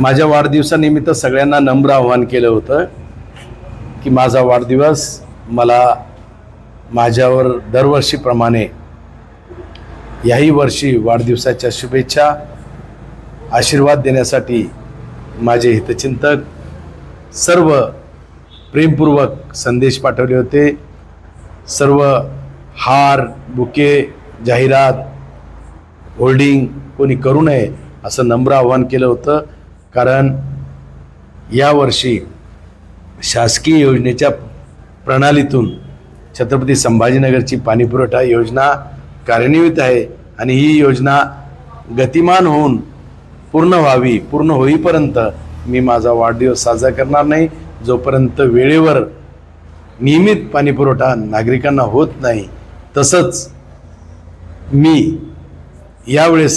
माझ्या वाढदिवसानिमित्त सगळ्यांना नम्र आव्हान केलं होतं की माझा वाढदिवस मला माझ्यावर दरवर्षीप्रमाणे याही वर्षी वाढदिवसाच्या शुभेच्छा आशीर्वाद देण्यासाठी माझे हितचिंतक सर्व प्रेमपूर्वक संदेश पाठवले होते. सर्व हार बुके जाहिरात होल्डिंग कोणी करू नये असं नम्र आव्हान केलं होतं. कारण यावर्षी शासकीय योजनेच्या प्रणालीतून छत्रपती संभाजीनगरची पाणीपुरवठा योजना कार्यान्वित आहे आणि ही योजना गतिमान होऊन पूर्ण व्हावी पूर्ण होईपर्यंत मी माझा वाढदिवस साजरा करणार नाही. जोपर्यंत वेळेवर नियमित पाणीपुरवठा नागरिकांना होत नाही तसंच मी यावेळेस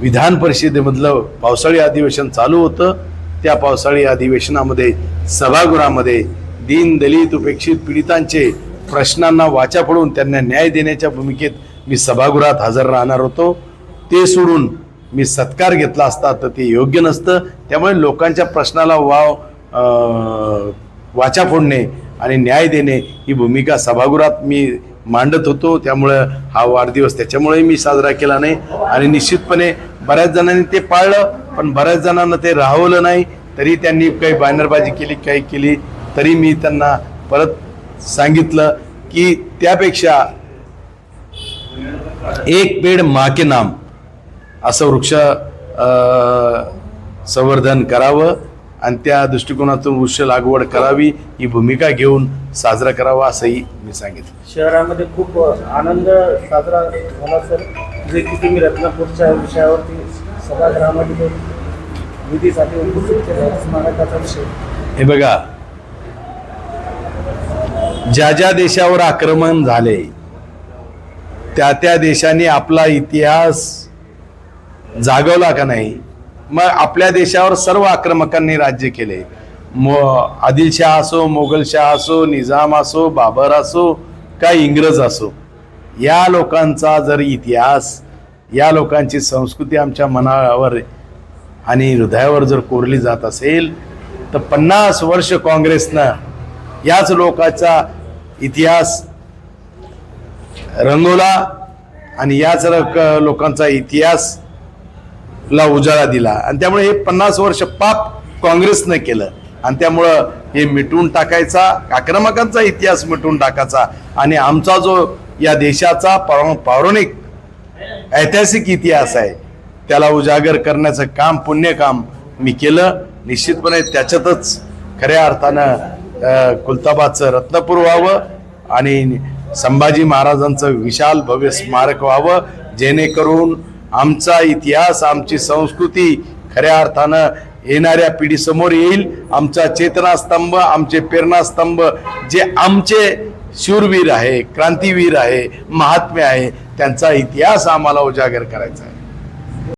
विधान परिषदेमधलं पावसाळी अधिवेशन चालू होतं. त्या पावसाळी अधिवेशनामध्ये सभागृहामध्ये दीन दलित उपेक्षित पीडितांचे प्रश्नांना वाचा पडून त्यांना न्याय देण्याच्या भूमिकेत मी सभागृहात हजर राहणार होतो. ते सोडून मी सत्कार घेतला असता तर ते योग्य नसतं. त्यामुळे लोकांच्या प्रश्नाला वाव वाचा फोडणे आणि न्याय देणे ही भूमिका सभागृहात मी मांडत होतो. त्यामुळं हा वाढदिवस त्याच्यामुळे मी साजरा केला नाही. आणि निश्चितपणे बऱ्याच जणांनी ते पाळलं पण बऱ्याच जणांना ते राहवलं नाही. तरी त्यांनी काही बॅनरबाजी केली काही केली. तरी मी त्यांना परत सांगितलं की त्यापेक्षा एक पेड माके नाम असं वृक्ष संवर्धन करावं. आणि त्या दृष्टिकोनातून वृक्ष लागवड करावी ही भूमिका घेऊन साजरा करावा असंही मी सांगितलं. शहरामध्ये खूप आनंद साजरा झाला सर. जे की तुम्ही रत्नापूरच्या विषयावरती सभागृहामध्ये विधीसाठी उपस्थित केला स्मारकाचा विषय. हे बघा ज्या ज्या देशावर आक्रमण झाले त्या त्या देशाने आपला इतिहास जागवला का नाही? मग आपल्या देशावर सर्व आक्रमकांनी राज्य केले. मो आदिलशाह असो मोगलशाह असो निजाम असो बाबर असो का इंग्रज असो या लोकांचा जर इतिहास या लोकांची संस्कृती आमच्या मनावर आणि हृदयावर जर कोरली जात असेल तर पन्नास वर्ष काँग्रेसनं याच लोकांचा इतिहास रंगवला आणि याच लोकांचा इतिहास ला उजाळा दिला. आणि त्यामुळे हे पन्नास वर्ष पाप काँग्रेसनं केलं. आणि त्यामुळं हे मिटवून टाकायचा आक्रमकांचा इतिहास मिटवून टाकायचा. आणि आमचा जो या देशाचा पौराणिक ऐतिहासिक इतिहास आहे त्याला उजागर करण्याचं काम पुण्यकाम मी केलं. निश्चितपणे त्याच्यातच खऱ्या अर्थानं कुलताबादचं रत्नपूर व्हावं आणि संभाजी महाराजांचं विशाल भव्य स्मारक व्हावं जेणेकरून आमचा इतिहास आमची संस्कृती खऱ्या अर्थानं येणाऱ्या पिढीसमोर येईल. आमचा चेतनास्तंभ आमचे प्रेरणास्तंभ जे आमचे शूरवीर आहे क्रांतीवीर आहे महात्मे आहे त्यांचा इतिहास आम्हाला उजागर करायचा आहे.